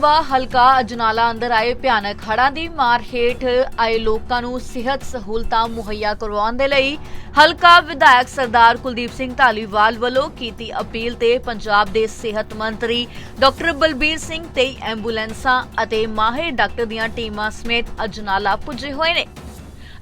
ਇਲਾਵਾ ਹਲਕਾ ਅਜਨਾਲਾ ਅੰਦਰ ਆਏ ਭਿਆਨਕ ਹੜ੍ਹਾਂ ਦੀ ਮਾਰ ਹੇਠ ਆਏ ਲੋਕਾਂ ਨੂੰ ਸਿਹਤ ਸਹੂਲਤਾਂ ਮੁਹੱਈਆ ਕਰਵਾਉਣ ਦੇ ਲਈ ਹਲਕਾ ਵਿਧਾਇਕ ਸਰਦਾਰ ਕੁਲਦੀਪ ਸਿੰਘ ਢਾਲੀਵਾਲ ਵੱਲੋਂ ਕੀਤੀ ਅਪੀਲ ਤੇ ਪੰਜਾਬ ਦੇ ਸਿਹਤ ਮੰਤਰੀ ਡਾਕਟਰ ਬਲਬੀਰ ਸਿੰਘ ਤੇ ਐਂਬੂਲੈਂਸਾਂ ਅਤੇ ਮਾਹਿਰ ਡਾਕਟਰ ਦੀਆਂ ਟੀਮਾਂ ਸਮੇਤ ਅਜਨਾਲਾ ਪੁੱਜੇ ਹੋਏ ਨੇ।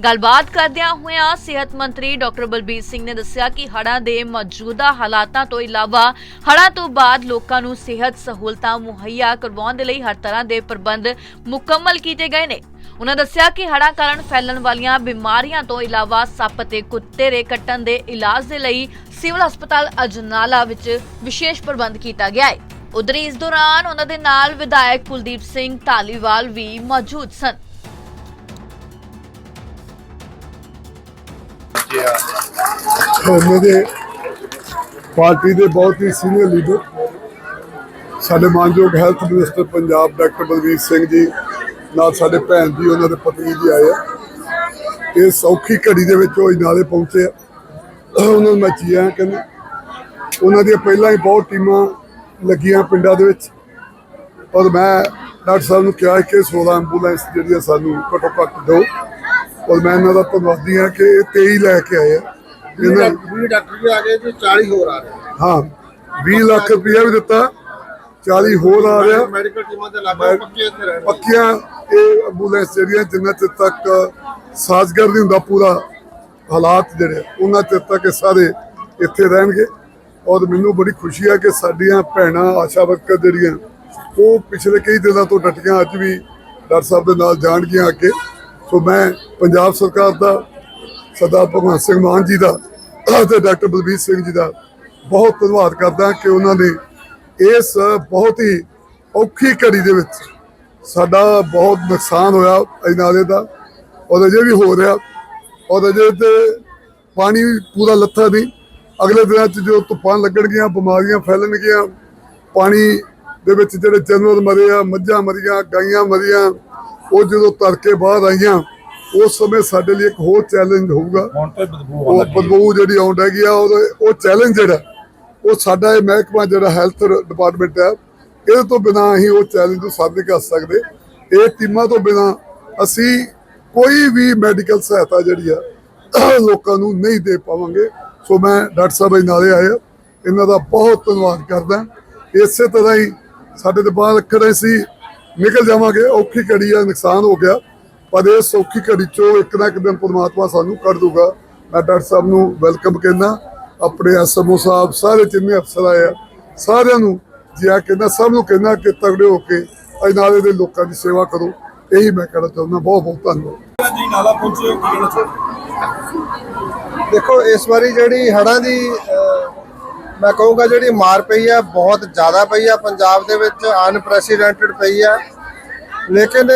ਗੱਲਬਾਤ ਕਰਦਿਆਂ ਹੋਇਆਂ ਸਿਹਤ ਮੰਤਰੀ ਡਾਕਟਰ ਬਲਬੀਰ ਸਿੰਘ ਨੇ ਦੱਸਿਆ ਕਿ ਹੜ੍ਹਾਂ ਦੇ ਮੌਜੂਦਾ ਹਾਲਾਤਾਂ ਤੋਂ ਇਲਾਵਾ ਹੜ੍ਹਾਂ ਤੋਂ ਬਾਅਦ ਲੋਕਾਂ ਨੂੰ ਸਿਹਤ ਸਹੂਲਤਾਂ ਮੁਹੱਈਆ ਕਰਵਾਉਣ ਦੇ ਲਈ ਹਰ ਤਰ੍ਹਾਂ ਦੇ ਪ੍ਰਬੰਧ ਮੁਕੰਮਲ ਕੀਤੇ ਗਏ ਨੇ। ਉਹਨਾਂ ਦੱਸਿਆ ਕਿ ਹੜ੍ਹਾਂ ਕਾਰਨ ਫੈਲਣ ਵਾਲੀਆਂ ਬਿਮਾਰੀਆਂ ਤੋਂ ਇਲਾਵਾ ਸੱਪ ਤੇ ਕੁੱਤੇ ਦੇ ਕੱਟਣ ਦੇ ਇਲਾਜ ਦੇ ਲਈ ਸਿਵਲ ਹਸਪਤਾਲ ਅਜਨਾਲਾ ਵਿੱਚ ਵਿਸ਼ੇਸ਼ ਪ੍ਰਬੰਧ ਕੀਤਾ ਗਿਆ ਹੈ। ਉਧਰ ਇਸ ਦੌਰਾਨ ਉਹਨਾਂ ਦੇ ਨਾਲ ਵਿਧਾਇਕ ਕੁਲਦੀਪ ਸਿੰਘ ਢਾਲੀਵਾਲ ਵੀ ਮੌਜੂਦ ਸਨ। ਉਹਨਾਂ ਦੇ ਪਾਰਟੀ ਦੇ ਬਹੁਤ ਹੀ ਸੀਨੀਅਰ ਲੀਡਰ ਸਾਡੇ ਮਾਨਯੋਗ health minister Punjab doctor Balbir Singh ji, ਨਾਲ ਸਾਡੇ ਭੈਣ ਜੀ, ਉਹਨਾਂ ਦੇ ਪਤਨੀ ਜੀ ਆਏ ਆ। ਇਹ ਸੌਖੀ ਘੜੀ ਦੇ ਵਿੱਚ ਉਹ ਨਾਲੇ ਪਹੁੰਚੇ ਆ। ਉਹਨਾਂ ਨੂੰ ਮੈਂ ਜੀਆਂ ਕਹਿੰਦਾ, ਉਹਨਾਂ ਦੀਆਂ ਪਹਿਲਾਂ ਹੀ ਬਹੁਤ ਟੀਮਾਂ ਲੱਗੀਆਂ ਪਿੰਡਾਂ ਦੇ ਵਿੱਚ। ਔਰ ਮੈਂ ਡਾਕਟਰ ਸਾਹਿਬ ਨੂੰ ਕਿਹਾ ਕਿ 16 ਐਂਬੂਲੈਂਸ ਜਿਹੜੀਆਂ ਸਾਨੂੰ ਘੱਟੋ ਘੱਟ ਦਿਓ। ਔਰ ਮੈਂ ਇਹਨਾਂ ਦਾ ਧੰਨਵਾਦੀ ਹਾਂ ਕਿ ਇਹ 23 ਲੈ ਕੇ ਆਏ ਆ। ਇਹਨਾਂ ਵੀ ਡਾਕਟਰ ਵੀ ਆ ਗਏ ਤੇ 40 ਹੋਰ ਆ ਰਹੇ ਹਾਂ 20 ਲੱਖ ਰੁਪਇਆ ਵੀ ਦਿੱਤਾ 40 ਹੋਰ ਆ ਰਿਹਾ। ਮੈਡੀਕਲ ਟੀਮਾਂ ਦੇ ਲਾਗੇ ਪੱਕੇ ਇੱਥੇ ਰਹਿਣ ਪੱਕੀਆਂ ਇਹ ਐਂਬੂਲੈਂਸ ਜਿਹੜੀਆਂ ਜਿੰਨਾ ਚਿਰ ਤੱਕ ਸਾਜ਼ਗਰ ਨਹੀਂ ਹੁੰਦਾ ਪੂਰਾ ਹਾਲਾਤ ਜਿਹੜੇ ਉਹਨਾਂ ਚਿਰ ਤੱਕ ਇਹ ਸਾਰੇ ਇੱਥੇ ਰਹਿਣਗੇ। ਔਰ ਮੈਨੂੰ ਬੜੀ ਖੁਸ਼ੀ ਹੈ ਕਿ ਸਾਡੀਆਂ ਭੈਣਾਂ ਆਸ਼ਾ ਵਰਕਰ ਜਿਹੜੀਆਂ ਉਹ ਪਿਛਲੇ ਕਈ ਦਿਨਾਂ ਤੋਂ ਡਟੀਆਂ ਅੱਜ ਵੀ ਡਾਕਟਰ ਸਾਹਿਬ ਦੇ ਨਾਲ ਜਾਣਗੀਆਂ ਅੱਗੇ। ਸੋ ਮੈਂ ਪੰਜਾਬ ਸਰਕਾਰ ਦਾ, ਸਰਦਾਰ ਭਗਵੰਤ ਸਿੰਘ ਮਾਨ ਜੀ ਦਾ ਅਤੇ ਡਾਕਟਰ ਬਲਬੀਰ ਸਿੰਘ ਜੀ ਦਾ ਬਹੁਤ ਧੰਨਵਾਦ ਕਰਦਾ ਕਿ ਉਹਨਾਂ ਨੇ ਇਸ ਬਹੁਤ ਹੀ ਔਖੀ ਘੜੀ ਦੇ ਵਿੱਚ ਸਾਡਾ ਬਹੁਤ ਨੁਕਸਾਨ ਹੋਇਆ ਅਜਨਾਲੇ ਦਾ, ਔਰ ਅਜੇ ਵੀ ਹੋ ਰਿਹਾ, ਔਰ ਅਜੇ ਤੇ ਪਾਣੀ ਪੂਰਾ ਲੱਥਾ ਨਹੀਂ। ਅਗਲੇ ਦਿਨਾਂ 'ਚ ਜੋ ਤੂਫਾਨ ਲੱਗਣਗੀਆਂ, ਬਿਮਾਰੀਆਂ ਫੈਲਣਗੀਆਂ, ਪਾਣੀ ਦੇ ਵਿੱਚ ਜਿਹੜੇ ਜਾਨਵਰ ਮਰੇ ਆ, ਮੱਝਾਂ ਮਰੀਆਂ, ਗਾਈਆਂ ਮਰੀਆਂ ਉਹ ਜਦੋਂ ਤੜਕੇ ਬਾਹਰ ਆਈਆਂ ਉਸ ਸਮੇਂ ਸਾਡੇ ਲਈ ਇੱਕ ਹੋਰ ਚੈਲੰਜ ਹੋਊਗਾ। ਹੁਣ ਤੇ ਬਦਬੂ ਉਹ ਬਦਬੂ ਜਿਹੜੀ ਆਉਣ ਹੈਗੀ ਆ ਉਹ ਉਹ ਚੈਲੰਜ ਜਿਹੜਾ ਉਹ ਸਾਡਾ ਇਹ ਮਹਿਕਮਾ ਜਿਹੜਾ ਹੈਲਥ ਡਿਪਾਰਟਮੈਂਟ ਹੈ ਇਹਦੇ ਤੋਂ ਬਿਨਾ ਅਸੀਂ ਉਹ ਚੈਲੰਜ ਨੂੰ ਸਾਹਮਣੇ ਕਰ ਸਕਦੇ। ਇਹ ਟੀਮਾਂ ਤੋਂ ਬਿਨਾ ਅਸੀਂ ਕੋਈ ਵੀ ਮੈਡੀਕਲ ਸਹਾਇਤਾ ਜਿਹੜੀ ਆ ਲੋਕਾਂ ਨੂੰ ਨਹੀਂ ਦੇ ਪਾਵਾਂਗੇ। ਸੋ ਮੈਂ ਡਾਕਟਰ ਸਾਹਿਬ ਨਾਲੇ ਆਏ ਇਹਨਾਂ ਦਾ ਬਹੁਤ ਧੰਨਵਾਦ ਕਰਦਾ। ਇਸੇ ਤਰ੍ਹਾਂ ਹੀ ਸਾਡੇ ਤੇ ਬਾਹਰ ਖੜੇ ਸੀ ਨਿਕਲ ਜਾਵਾਂਗੇ ਔਖੀ ਘੜੀ ਆ ਨੁਕਸਾਨ ਹੋ ਗਿਆ। ਪਰ ਇਹ ਸੌਖੀ ਘੜੀ ਚੋਂ ਇੱਕ ਨਾ ਇੱਕ ਦਿਨ ਪਰਮਾਤਮਾ ਸਾਨੂੰ ਕੱਢ ਦੂਗਾ ਮੈਂ ਡਾਕਟਰ ਸਾਹਿਬ ਨੂੰ ਵੈਲਕਮ ਕਹਿੰਦਾ ਆਪਣੇ ਐਸਐਮਓ ਸਾਹਿਬ ਸਾਰੇ ਜਿੰਨੇ ਅਫਸਰ ਆਏ ਆ ਸਾਰਿਆਂ ਨੂੰ ਜੀ ਆ ਕਹਿੰਦਾ ਸਭ ਨੂੰ ਕਹਿੰਦਾ ਕਿ ਤਗੜੇ ਹੋ ਕੇ ਅਜਨਾਲੇ ਦੇ ਲੋਕਾਂ ਦੀ ਸੇਵਾ ਕਰੋ। ਇਹੀ ਮੈਂ ਕਹਿਣਾ ਚਾਹੁੰਦਾ ਬਹੁਤ ਬਹੁਤ ਧੰਨਵਾਦ। ਜੀ ਨਾਲਾ ਪਹੁੰਚੇ ਦੇਖੋ ਇਸ ਵਾਰੀ ਜਿਹੜੀ ਹੜ੍ਹਾਂ ਦੀ ਮੈਂ ਕਹੂੰਗਾ ਜਿਹੜੀ ਮਾਰ ਪਈ ਹੈ ਬਹੁਤ ਜ਼ਿਆਦਾ ਪਈ ਹੈ ਪੰਜਾਬ ਦੇ ਵਿੱਚ ਅਨਪ੍ਰੈਸੀਡੈਂਟਡ ਪਈ ਹੈ ਲੇਕਿਨ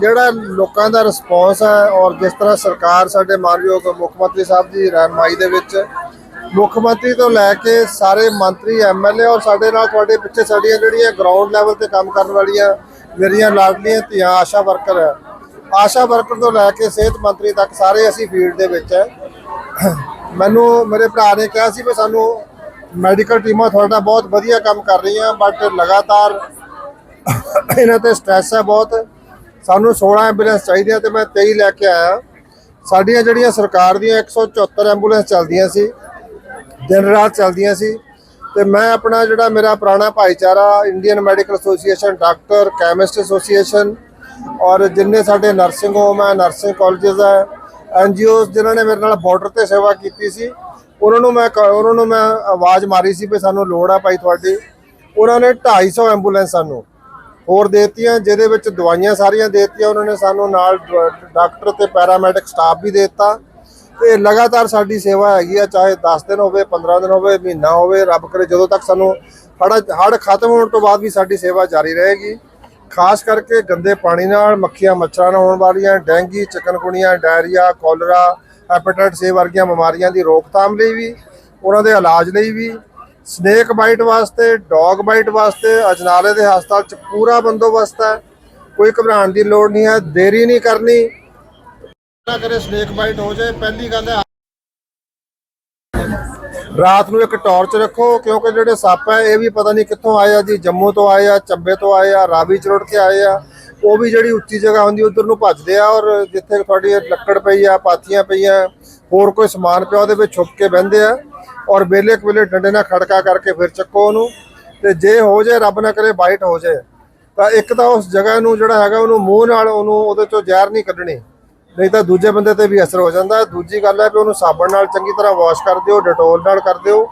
ਜਿਹੜਾ ਲੋਕਾਂ ਦਾ ਰਿਸਪੌਂਸ ਹੈ ਔਰ ਜਿਸ ਤਰ੍ਹਾਂ ਸਰਕਾਰ ਸਾਡੇ ਮਾਨਯੋਗ ਮੁੱਖ ਮੰਤਰੀ ਸਾਹਿਬ ਦੀ ਰਹਿਨਮਾਈ ਦੇ ਵਿੱਚ, ਮੁੱਖ ਮੰਤਰੀ ਤੋਂ ਲੈ ਕੇ ਸਾਰੇ ਮੰਤਰੀ ਐਮਐਲਏ ਔਰ ਸਾਡੇ ਨਾਲ ਤੁਹਾਡੇ ਪਿੱਛੇ ਸਾਡੀਆਂ ਜਿਹੜੀਆਂ ਗਰਾਊਂਡ ਲੈਵਲ ਤੇ ਕੰਮ ਕਰਨ ਵਾਲੀਆਂ ਮੇਰੀਆਂ ਲਾਡਲੀਆਂ ਧੀਆਂ ਆਸ਼ਾ ਵਰਕਰ ਹੈ ਆਸ਼ਾ ਵਰਕਰ ਤੋਂ ਲੈ ਕੇ ਸਿਹਤ ਮੰਤਰੀ ਤੱਕ ਸਾਰੇ ਅਸੀਂ ਫੀਲਡ ਦੇ ਵਿੱਚ ਹੈ ਮੈਨੂੰ ਮੇਰੇ ਭਰਾ ਨੇ ਕਿਹਾ ਸੀ ਵੀ ਸਾਨੂੰ ਮੈਡੀਕਲ ਟੀਮਾਂ ਤੁਹਾਡਾ ਬਹੁਤ ਵਧੀਆ ਕੰਮ ਕਰ ਰਹੀਆਂ ਬਟ ਲਗਾਤਾਰ ਇਹਨਾਂ ਤੇ ਸਟ੍ਰੈਸ ਹੈ ਬਹੁਤ। ਸਾਨੂੰ 16 ਐਂਬੂਲੈਂਸ ਚਾਹੀਦੀਆਂ ਤੇ ਮੈਂ 23 ਲੈ ਕੇ ਆਇਆ। ਸਾਡੀਆਂ ਜਿਹੜੀਆਂ ਸਰਕਾਰ ਦੀਆਂ 174 ਐਂਬੂਲੈਂਸ ਚੱਲਦੀਆਂ ਸੀ, ਦਿਨ ਰਾਤ ਚੱਲਦੀਆਂ ਸੀ, ਤੇ ਮੈਂ ਆਪਣਾ ਜਿਹੜਾ ਮੇਰਾ ਪੁਰਾਣਾ ਭਾਈਚਾਰਾ Indian medical association doctor chemist association ਔਰ ਜਿੰਨੇ ਸਾਡੇ ਨਰਸਿੰਗ ਹੋਮ ਹੈ ਨਰਸਿੰਗ ਕਾਲਜਸ ਹੈ ਐਨਜੀਓਜ਼ ਜਿਨ੍ਹਾਂ ਨੇ ਮੇਰੇ ਨਾਲ ਬਾਰਡਰ ਤੇ ਸੇਵਾ ਕੀਤੀ ਸੀ ਉਹਨਾਂ ਨੂੰ ਮੈਂ ਕ- ਉਹਨਾਂ ਨੂੰ ਮੈਂ ਆਵਾਜ਼ ਮਾਰੀ ਸੀ ਵੀ ਸਾਨੂੰ ਲੋੜ ਆ ਭਾਈ ਤੁਹਾਡੀ। ਉਹਨਾਂ ਨੇ 250 ਐਂਬੂਲੈਂਸ ਸਾਨੂੰ ਹੋਰ ਦੇਤੀਆਂ, ਜਿਹਦੇ ਵਿੱਚ ਦਵਾਈਆਂ ਸਾਰੀਆਂ ਦੇਤੀਆਂ। ਉਹਨਾਂ ਨੇ ਸਾਨੂੰ ਨਾਲ ਡਾਕਟਰ ਤੇ ਪੈਰਾਮੈਡਿਕ ਸਟਾਫ ਵੀ ਦੇ ਦਿੱਤਾ। ਤੇ ਲਗਾਤਾਰ ਸਾਡੀ ਸੇਵਾ ਹੈਗੀ ਆ, ਚਾਹੇ 10 ਦਿਨ ਹੋਵੇ 15 ਦਿਨ ਹੋਵੇ, ਮਹੀਨਾ ਹੋਵੇ, ਰੱਬ ਕਰੇ ਜਦੋਂ ਤੱਕ ਸਾਨੂੰ ਹੜ ਹੜ ਖਤਮ ਹੋਣ ਤੋਂ ਬਾਅਦ ਵੀ ਸਾਡੀ ਸੇਵਾ ਜਾਰੀ ਰਹੇਗੀ। ਖਾਸ ਕਰਕੇ ਗੰਦੇ ਪਾਣੀ ਨਾਲ, ਮੱਖੀਆਂ, ਮੱਛਰਾਂ ਨਾਲ ਹੋਣ ਵਾਲੀਆਂ, dengue chikungunya diarrhoea, cholera hepatitis A ਵਰਗੀਆਂ ਬਿਮਾਰੀਆਂ ਦੀ ਰੋਕਥਾਮ ਲਈ ਵੀ, ਉਹਨਾਂ ਦੇ ਇਲਾਜ ਲਈ ਵੀ, ਸਨੇਕ ਬਾਈਟ ਵਾਸਤੇ, ਡੌਗ ਬਾਈਟ ਵਾਸਤੇ, ਅਜਨਾਲੇ ਦੇ ਹਸਪਤਾਲ 'ਚ ਪੂਰਾ ਬੰਦੋਬਸਤ ਹੈ, ਕੋਈ ਘਬਰਾਉਣ ਦੀ ਲੋੜ ਨਹੀਂ ਹੈ, ਦੇਰੀ ਨਹੀਂ ਕਰਨੀ। ਨਾ ਕਰੇ ਸਨੇਕ ਬਾਈਟ ਹੋ ਜਾਏ, ਪਹਿਲੀ ਗੱਲ ਹੈ ਰਾਤ ਨੂੰ ਇੱਕ ਟਾਰਚ ਰੱਖੋ, ਕਿਉਂਕਿ ਜਿਹੜੇ ਸੱਪ ਹੈ, ਇਹ ਵੀ ਪਤਾ ਨਹੀਂ ਕਿੱਥੋਂ ਆਏ ਆ ਜੀ, ਜੰਮੂ ਤੋਂ ਆਏ ਆ, ਚੰਬੇ ਤੋਂ ਆਏ ਆ, ਰਾਵੀ ਚ ਰੁੜ ਕੇ ਆਏ ਆ। ਉਹ ਵੀ ਜਿਹੜੀ ਉੱਚੀ ਜਗ੍ਹਾ ਹੁੰਦੀ, ਉਧਰ ਨੂੰ ਭੱਜਦੇ ਆ ਔਰ ਜਿੱਥੇ ਤੁਹਾਡੀ ਲੱਕੜ ਪਈ ਆ, ਪਾਥੀਆਂ ਪਈਆਂ, ਹੋਰ ਕੋਈ ਸਮਾਨ ਪਿਆ, ਉਹਦੇ ਵਿੱਚ ਛੁਪ ਕੇ ਬਹਿੰਦੇ ਆ ਔਰ ਵੇਲੇ ਕਵੇਲੇ ਡੰਡੇ ਨਾਲ ਖੜਕਾ ਕਰਕੇ ਫਿਰ ਚੱਕੋ ਉਹਨੂੰ ਤੇ ਜੇ ਹੋ ਜਾਏ, ਰੱਬ ਨਾ ਕਰੇ ਬਾਈਟ ਹੋ ਜਾਏ, ਤਾਂ ਇੱਕ ਤਾਂ ਉਸ ਜਗ੍ਹਾ ਨੂੰ ਜਿਹੜਾ ਹੈਗਾ, ਉਹਨੂੰ ਮੂੰਹ ਨਾਲ ਉਹਨੂੰ ਉਹਦੇ ਚੋਂ ਜ਼ਹਿਰ ਨਹੀਂ ਕੱਢਣੀ, ਨਹੀਂ ਤਾਂ ਦੂਜੇ ਬੰਦੇ ਤੇ ਵੀ ਅਸਰ ਹੋ ਜਾਂਦਾ। ਦੂਜੀ ਗੱਲ ਹੈ ਕਿ ਉਹਨੂੰ ਸਾਬਣ ਨਾਲ ਚੰਗੀ ਤਰ੍ਹਾਂ ਵਾਸ਼ ਕਰ ਦਿਓ, ਡਿਟੋਲ ਨਾਲ ਕਰ ਦਿਓ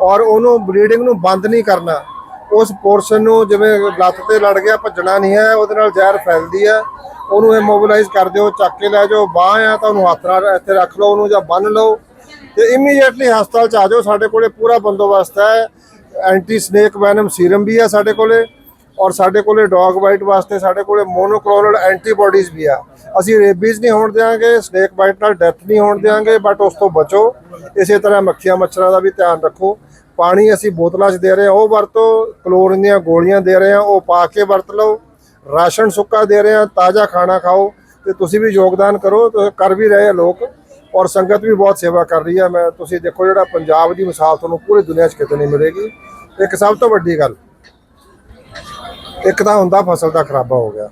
ਔਰ ਉਹਨੂੰ ਬਲੀਡਿੰਗ ਨੂੰ ਬੰਦ ਨਹੀਂ ਕਰਨਾ। ਉਸ ਪੋਰਸ਼ਨ ਨੂੰ ਜਿਵੇਂ ਲੱਤ ਤੇ ਲੜ ਗਿਆ, ਭੱਜਣਾ ਨਹੀਂ ਹੈ, ਉਹਦੇ ਨਾਲ ਜ਼ਹਿਰ ਫੈਲਦੀ ਹੈ। ਉਹਨੂੰ ਇਹ ਇਮੋਬਿਲਾਈਜ਼ ਕਰ ਦਿਓ, ਚੱਕ ਕੇ ਲੈ ਜਾਓ, ਬਾਹ ਆ ਤਾਂ ਉਹਨੂੰ ਹੱਥ ਨਾਲ ਇੱਥੇ ਰੱਖ ਲਓ, ਉਹਨੂੰ ਜਾਂ ਬੰਨ ਲਓ। ਤੇ ਇਮੀਡੀਏਟਲੀ ਹਸਪਤਾਲ ਚ ਆ ਜਾਓ, ਸਾਡੇ ਕੋਲੇ ਪੂਰਾ ਬੰਦੋਬਸਤ ਹੈ। ਐਂਟੀ ਸਨੇਕ ਵੈਨਮ ਸੀਰਮ ਵੀ ਹੈ ਸਾਡੇ ਕੋਲੇ ਔਰ ਸਾਡੇ ਕੋਲੇ ਡੌਗ ਬਾਈਟ ਵਾਸਤੇ ਸਾਡੇ ਕੋਲੇ ਮੋਨੋਕਲੋਨਲ ਐਂਟੀਬਾਡੀਜ਼ ਵੀ ਆ। ਅਸੀਂ ਰੇਬੀਜ਼ ਨਹੀਂ ਹੋਣ ਦਿਆਂਗੇ ਸਨੇਕ ਬਾਈਟ ਨਾਲ ਡੈਥ ਨਹੀਂ ਹੋਣ ਦਿਆਂਗੇ ਬਟ ਉਸ ਤੋਂ ਬਚੋ। ਇਸੇ ਤਰ੍ਹਾਂ ਮੱਖੀਆਂ ਮੱਛਰਾਂ ਦਾ ਵੀ ਧਿਆਨ ਰੱਖੋ। ਪਾਣੀ ਅਸੀਂ ਬੋਤਲਾਂ 'ਚ ਦੇ ਰਹੇ ਹਾਂ, ਉਹ ਵਰਤੋ, ਕਲੋਰੀਨ ਦੀਆਂ ਗੋਲੀਆਂ ਦੇ ਰਹੇ ਹਾਂ, ਉਹ ਪਾ ਕੇ ਵਰਤ ਲਓ, ਰਾਸ਼ਨ ਸੁੱਕਾ ਦੇ ਰਹੇ ਹਾਂ, ਤਾਜ਼ਾ ਖਾਣਾ ਖਾਓ, ਤੇ ਤੁਸੀਂ ਵੀ ਯੋਗਦਾਨ ਕਰੋ, ਤੇ ਕਰ ਵੀ ਰਹੇ ਆ ਲੋਕ, ਔਰ ਸੰਗਤ ਵੀ ਬਹੁਤ ਸੇਵਾ ਕਰ ਰਹੀ ਹੈ ਮੈਂ, ਤੁਸੀਂ ਦੇਖੋ ਜਿਹੜਾ ਪੰਜਾਬ ਦੀ ਮਿਸਾਲ ਤੁਹਾਨੂੰ ਪੂਰੀ ਦੁਨੀਆ 'ਚ ਕਿਤੇ ਨਹੀਂ ਮਿਲੇਗੀ। ਇੱਕ ਸਭ ਤੋਂ ਵੱਡੀ ਗੱਲ, ਇੱਕ ਤਾਂ ਹੁੰਦਾ ਫਸਲ ਦਾ ਖਰਾਬਾ ਹੋ ਗਿਆ।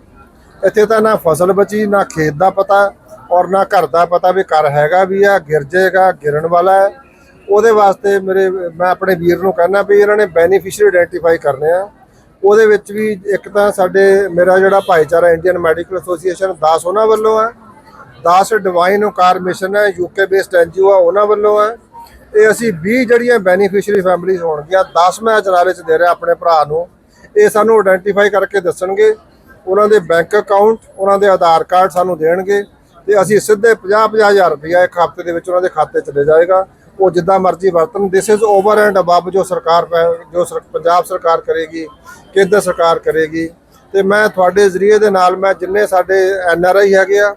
ਇੱਥੇ ਤਾਂ ਨਾ ਫਸਲ ਬਚੀ, ਨਾ ਖੇਤ ਦਾ ਪਤਾ, ਔਰ ਨਾ ਘਰ ਦਾ ਪਤਾ ਵੀ ਘਰ ਹੈਗਾ ਵੀ ਆ, ਗਿਰ ਜਾਏਗਾ, ਗਿਰਨ ਵਾਲਾ ਹੈ। ਉਹਦੇ ਵਾਸਤੇ ਮੇਰੇ, ਮੈਂ ਆਪਣੇ ਵੀਰ ਨੂੰ ਕਹਿਣਾ ਵੀ ਇਹਨਾਂ ਨੇ ਬੈਨੀਫੀਸ਼ੀਅਰੀ ਆਇਡੈਂਟੀਫਾਈ ਕਰਨੇ ਆ। ਉਹਦੇ ਵਿੱਚ ਵੀ ਇੱਕ ਤਾਂ ਸਾਡੇ, ਮੇਰਾ ਜਿਹੜਾ ਭਾਈਚਾਰਾ ਇੰਡੀਅਨ ਮੈਡੀਕਲ ਐਸੋਸੀਏਸ਼ਨ 10 ਉਹਨਾਂ ਵੱਲੋਂ ਹੈ 10 ਡਿਵਾਈਨ ਓਕਾਰ ਮਿਸ਼ਨ ਹੈ ਯੂਕੇ ਬੇਸਡ ਐਨਜੀਓ ਆ, ਉਹਨਾਂ ਵੱਲੋਂ ਹੈ ਇਹ ਅਸੀਂ 20 ਜਿਹੜੀਆਂ ਬੈਨੀਫੀਸ਼ੀਅਰੀ ਫੈਮਿਲੀਜ਼ ਹੋਣਗੀਆਂ 10 ਮੈਂ ਅਜਨਾਲੇ ਚ ਦੇ ਰਿਹਾ ਆਪਣੇ ਭਰਾ ਨੂੰ। ਇਹ ਸਾਨੂੰ ਆਇਡੈਂਟੀਫਾਈ ਕਰਕੇ ਦੱਸਣਗੇ। ਉਹਨਾਂ ਦੇ ਬੈਂਕ ਅਕਾਊਂਟ ਉਹਨਾਂ ਦੇ ਆਧਾਰ ਕਾਰਡ ਸਾਨੂੰ ਦੇਣਗੇ ਤੇ ਅਸੀਂ ਸਿੱਧੇ 50 ਹਜ਼ਾਰ ਰੁਪਇਆ ਇੱਕ ਹਫ਼ਤੇ ਦੇ ਵਿੱਚ ਉਹਨਾਂ ਦੇ ਖਾਤੇ ਚਲੇ ਜਾਏਗਾ। ਉਹ ਜਿੱਦਾਂ ਮਰਜ਼ੀ ਵਰਤਣ। This is over and above ਜੋ ਸਰਕਾਰ ਪੈ- ਜੋ ਸਰ- ਪੰਜਾਬ ਸਰਕਾਰ ਕਰੇਗੀ, ਕੇਂਦਰ ਸਰਕਾਰ ਕਰੇਗੀ। ਤੇ ਮੈਂ ਤੁਹਾਡੇ ਜ਼ਰੀਏ ਦੇ ਨਾਲ ਮੈਂ ਜਿੰਨੇ ਸਾਡੇ ਐਨ ਆਰ ਆਈ ਹੈਗੇ ਆ,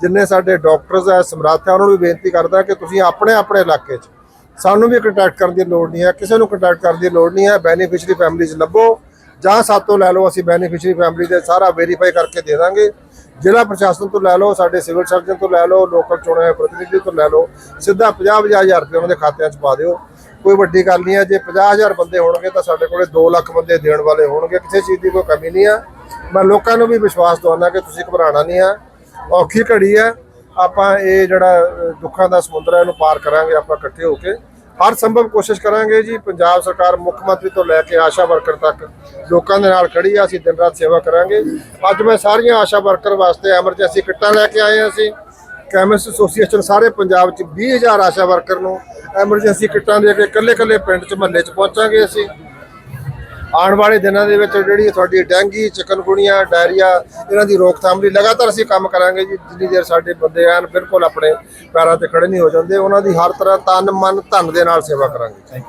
ਜਿੰਨੇ ਸਾਡੇ ਡਾਕਟਰਸ ਆ ਸਮਰੱਥ ਆ, ਉਹਨਾਂ ਨੂੰ ਵੀ ਬੇਨਤੀ ਕਰਦਾ ਕਿ ਤੁਸੀਂ ਆਪਣੇ ਆਪਣੇ ਇਲਾਕੇ 'ਚ ਸਾਨੂੰ ਵੀ ਕੰਟੈਕਟ ਕਰਨ ਦੀ ਲੋੜ ਨਹੀਂ ਹੈ, ਕਿਸੇ ਨੂੰ ਕੰਟੈਕਟ ਕਰਨ ਦੀ ਲੋੜ ਨਹੀਂ ਹੈ ਬੈਨੀਫੀਸ਼ੀਅਰੀ ਫੈਮਿਲੀਜ਼ ਲੱਭੋ ਜਾਂ ਸਾਤੋਂ ਲੈ ਲਓ, ਅਸੀਂ ਬੈਨੀਫੀਸ਼ੀਅਰੀ ਫੈਮਿਲੀ ਦੇ ਸਾਰਾ ਵੈਰੀਫਾਈ ਕਰਕੇ ਦੇ ਦਾਂਗੇ। ਜ਼ਿਲ੍ਹਾ ਪ੍ਰਸ਼ਾਸਨ ਤੋਂ ਲੈ ਲਓ, ਸਾਡੇ ਸਿਵਲ ਸਰਜਨ ਤੋਂ ਲੈ ਲਓ, ਲੋਕਲ ਚੁਣੇ ਹੋਏ ਪ੍ਰਤੀਨਿਧੀ ਤੋਂ ਲੈ ਲਓ, ਸਿੱਧਾ 50 ਹਜ਼ਾਰ ਰੁਪਏ ਉਹਨਾਂ ਦੇ ਖਾਤਿਆਂ 'ਚ ਪਾ ਦਿਓ। ਕੋਈ ਵੱਡੀ ਗੱਲ ਨਹੀਂ ਹੈ, ਜੇ 50000 ਬੰਦੇ ਹੋਣਗੇ ਤਾਂ ਸਾਡੇ ਕੋਲੇ 2 ਲੱਖ ਬੰਦੇ ਦੇਣ ਵਾਲੇ ਹੋਣਗੇ, ਕਿਸੇ ਚੀਜ਼ ਦੀ ਕੋਈ ਕਮੀ ਨਹੀਂ ਆ ਮੈਂ ਲੋਕਾਂ ਨੂੰ ਵੀ ਵਿਸ਼ਵਾਸ ਦਵਾਉਣਾ ਕਿ ਤੁਸੀਂ ਘਬਰਾਉਣਾ ਨਹੀਂ ਆ ਔਖੀ ਘੜੀ ਹੈ, ਆਪਾਂ ਇਹ ਜਿਹੜਾ ਦੁੱਖਾਂ ਦਾ ਸਮੁੰਦਰ ਹੈ, ਇਹਨੂੰ ਪਾਰ ਕਰਾਂਗੇ, ਆਪਾਂ ਇਕੱਠੇ ਹੋ ਕੇ। ਹਰ ਸੰਭਵ ਕੋਸ਼ਿਸ਼ ਕਰਾਂਗੇ ਜੀ, ਪੰਜਾਬ ਸਰਕਾਰ ਮੁੱਖ ਮੰਤਰੀ ਤੋਂ ਲੈ ਕੇ ਆਸ਼ਾ ਵਰਕਰ ਤੱਕ ਲੋਕਾਂ ਦੇ ਨਾਲ ਖੜੀ ਆ, ਅਸੀਂ ਦਿਨ ਰਾਤ ਸੇਵਾ ਕਰਾਂਗੇ। ਅੱਜ ਮੈਂ ਸਾਰੀਆਂ ਆਸ਼ਾ ਵਰਕਰ ਵਾਸਤੇ ਐਮਰਜੈਂਸੀ ਕਿੱਟਾਂ ਲੈ ਕੇ ਆਏ ਹਾਂ ਅਸੀਂ। ਕੈਮਿਸਟ ਐਸੋਸੀਏਸ਼ਨ ਸਾਰੇ ਪੰਜਾਬ 'ਚ 20000 ਆਸ਼ਾ ਵਰਕਰ ਨੂੰ ਐਮਰਜੈਂਸੀ ਕਿੱਟਾਂ ਦੇ ਕੇ ਇਕੱਲੇ-ਇਕੱਲੇ ਪਿੰਡ 'ਚ ਮਹੱਲੇ 'ਚ ਪਹੁੰਚਾਂਗੇ ਅਸੀਂ। ਆਉਣ ਵਾਲੇ ਦਿਨਾਂ ਦੇ ਵਿੱਚ ਜਿਹੜੀ ਤੁਹਾਡੀ ਡੈਂਗੀ, ਚਿਕਨਗੁਣੀਆ, ਡਾਇਰੀਆ, ਇਹਨਾਂ ਦੀ ਰੋਕਥਾਮ ਲਈ ਲਗਾਤਾਰ ਅਸੀਂ ਕੰਮ ਕਰਾਂਗੇ ਜੀ। ਜਿੰਨੀ ਦੇਰ ਸਾਡੇ ਬੰਦੇ ਆਣ ਬਿਲਕੁਲ ਆਪਣੇ ਪੈਰਾਂ ਤੇ ਖੜੇ ਨਹੀਂ ਹੋ ਜਾਂਦੇ। ਉਹਨਾਂ ਦੀ ਹਰ ਤਰ੍ਹਾਂ ਤਨ, ਮਨ, ਧਨ ਦੇ ਨਾਲ ਸੇਵਾ ਕਰਾਂਗੇ।